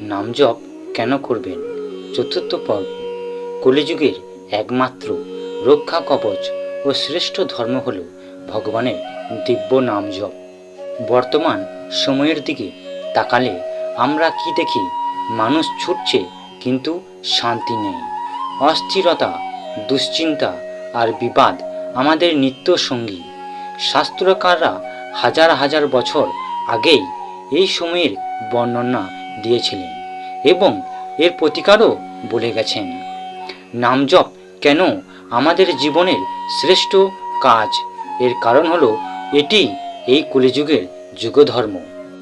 নাম জপ কেন করবেন? চতুর্থ পর্ব। কলিযুগের একমাত্র রক্ষা কবচ ও শ্রেষ্ঠ ধর্ম হল ভগবানের দিব্য নাম জপ বর্তমান সময়ের দিকে তাকালে আমরা কি দেখি? মানুষ ছুটছে কিন্তু শান্তি নেই। অস্থিরতা, দুশ্চিন্তা আর বিবাদ আমাদের নিত্য সঙ্গী শাস্ত্রকাররা হাজার হাজার বছর আগেই এই সময়ের বর্ণনা দিয়েছিলেন এবং এর প্রতিকারও বলে গেছেন। নাম জপ কেন আমাদের জীবনের শ্রেষ্ঠ কাজ? এর কারণ হলো এটি এই কলিযুগের যুগধর্ম।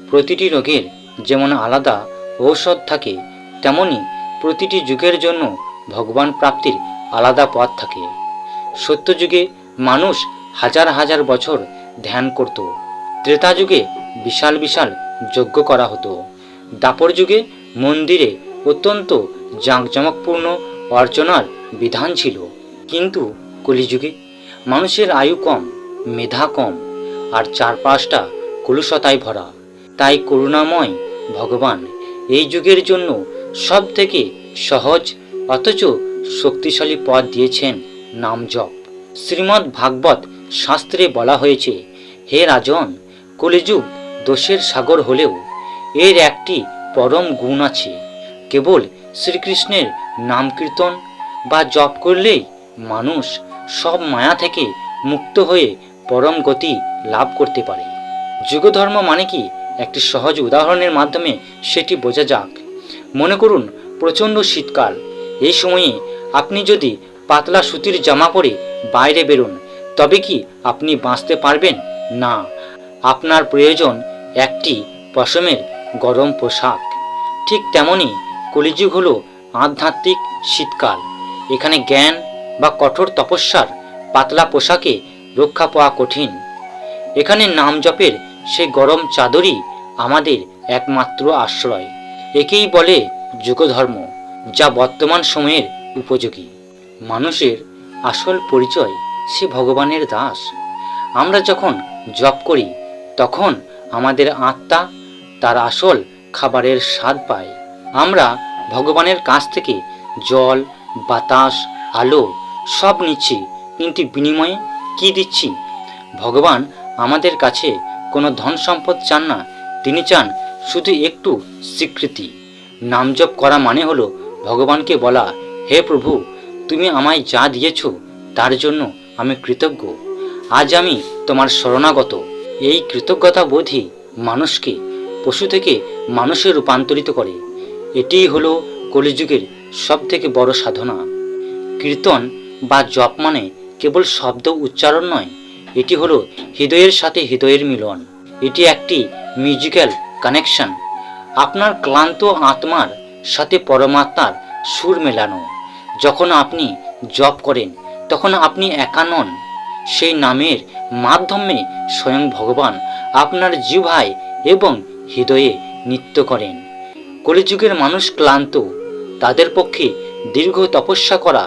প্রতিটি রোগের যেমন আলাদা ঔষধ থাকে, তেমনি প্রতিটি যুগের জন্য ভগবান প্রাপ্তির আলাদা পথ থাকে। সত্যযুগে মানুষ হাজার হাজার বছর ধ্যান করত। ত্রেতা যুগে বিশাল বিশাল যজ্ঞ করা হতো। দাপর যুগে মন্দিরে অত্যন্ত জাঁকজমকপূর্ণ অর্চনার বিধান ছিল। কিন্তু কলিযুগে মানুষের আয়ু কম, মেধা কম, আর চারপাশটা কলুষতায় ভরা। তাই করুণাময় ভগবান এই যুগের জন্য সব থেকে সহজ অথচ শক্তিশালী পথ দিয়েছেন নাম জপ শ্রীমদ্ ভাগবত শাস্ত্রে বলা হয়েছে, হে রাজন, কলিযুগ দোষের সাগর হলেও এর একটি পরম গুণ আছে। কেবল শ্রীকৃষ্ণের নাম কীর্তন বা জপ করলেই মানুষ সব মায়া থেকে মুক্ত হয়ে পরম গতি লাভ করতে পারে। যুগধর্ম মানে কি? একটি সহজ উদাহরণের মাধ্যমে সেটি বোঝা যাক। মনে করুন, প্রচণ্ড শীতকাল। এই সময়ে আপনি যদি পাতলা সুতির জামা পরে বাইরে বেরোন, তবে কি আপনি বাঁচতে পারবেন? না। আপনার প্রয়োজন একটি পশমের গরম পোশাক। ঠিক তেমনই কলিযুগ হলো আধ্যাত্মিক শীতকাল। এখানে জ্ঞান বা কঠোর তপস্যার পাতলা পোশাকে রক্ষা পাওয়া কঠিন। এখানে নাম জপের সেই গরম চাদরই আমাদের একমাত্র আশ্রয়। একেই বলে যুগধর্ম, যা বর্তমান সময়ের উপযোগী। মানুষের আসল পরিচয় সে ভগবানের দাস। আমরা যখন জপ করি, তখন আমাদের আত্মা তার আসল খাবারের স্বাদ পায়। আমরা ভগবানের কাছ থেকে জল, বাতাস, আলো সব নিচ্ছি, কিন্তু বিনিময়ে কি দিচ্ছি? ভগবান আমাদের কাছে কোনো ধন সম্পদ চান না। তিনি চান শুধু একটু স্বীকৃতি। নাম জপ করা মানে হলো ভগবানকে বলা, হে প্রভু, তুমি আমায় যা দিয়েছ, তার জন্য আমি কৃতজ্ঞ। আজ আমি তোমার শরণাগত। এই কৃতজ্ঞতা বোধই মানুষকে পশু থেকে মানুষে রূপান্তরিত করে। এটিই হলো কলিযুগের সব থেকে বড় সাধনা। কীর্তন বা জপ মানে কেবল শব্দ উচ্চারণ নয়, এটি হলো হৃদয়ের সাথে হৃদয়ের মিলন। এটি একটি মিউজিক্যাল কানেকশন আপনার ক্লান্ত আত্মার সাথে পরমাত্মার সুর মেলানো। যখন আপনি জপ করেন, তখন আপনি একা নন। সেই নামের মাধ্যমে স্বয়ং ভগবান আপনার জিভায় এবং হৃদয়ে নৃত্য করেন। কলিযুগের মানুষ ক্লান্ত, তাদের পক্ষে দীর্ঘ তপস্যা করা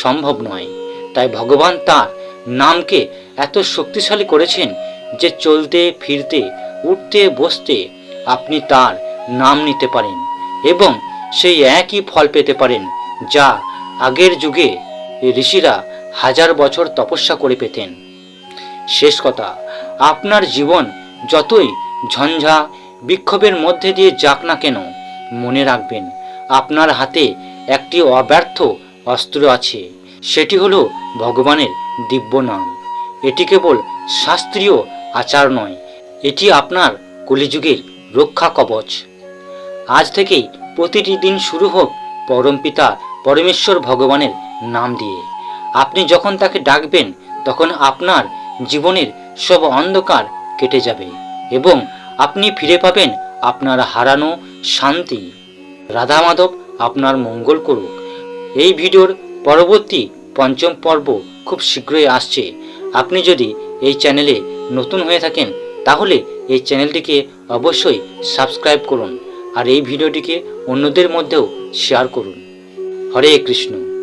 সম্ভব নয়। তাই ভগবান তার নামকে এত শক্তিশালী করেছেন যে চলতে, ফিরতে, উঠতে, বসতে আপনি তার নাম নিতে পারেন এবং সেই একই ফল পেতে পারেন যা আগের যুগে ঋষিরা হাজার বছর তপস্যা করে পেতেন। শেষ কথা, আপনার জীবন যতই ঝঞ্ঝা বিক্ষোভের মধ্যে দিয়ে যাক না কেন, মনে রাখবেন, আপনার হাতে একটি অব্যর্থ অস্ত্র আছে। সেটি হলো ভগবানের দিব্য নাম। এটি কেবল শাস্ত্রীয় আচার নয়, এটি আপনার কলিযুগের রক্ষা কবচ। আজ থেকেই প্রতিটি দিন শুরু হোক পরমপিতা পরমেশ্বর ভগবানের নাম দিয়ে। আপনি যখন তাকে ডাকবেন, তখন আপনার জীবনের সব অন্ধকার কেটে যাবে এবং আপনি ফিরে পাবেন আপনার হারানো শান্তি। রাধা মাধব আপনার মঙ্গল করুক। এই ভিডিওর পরবর্তী পঞ্চম পর্ব খুব শীঘ্রই আসছে। আপনি যদি এই চ্যানেলে নতুন হয়ে থাকেন, তাহলে এই চ্যানেলটিকে অবশ্যই সাবস্ক্রাইব করুন আর এই ভিডিওটিকে অন্যদের মধ্যেও শেয়ার করুন। হরে কৃষ্ণ।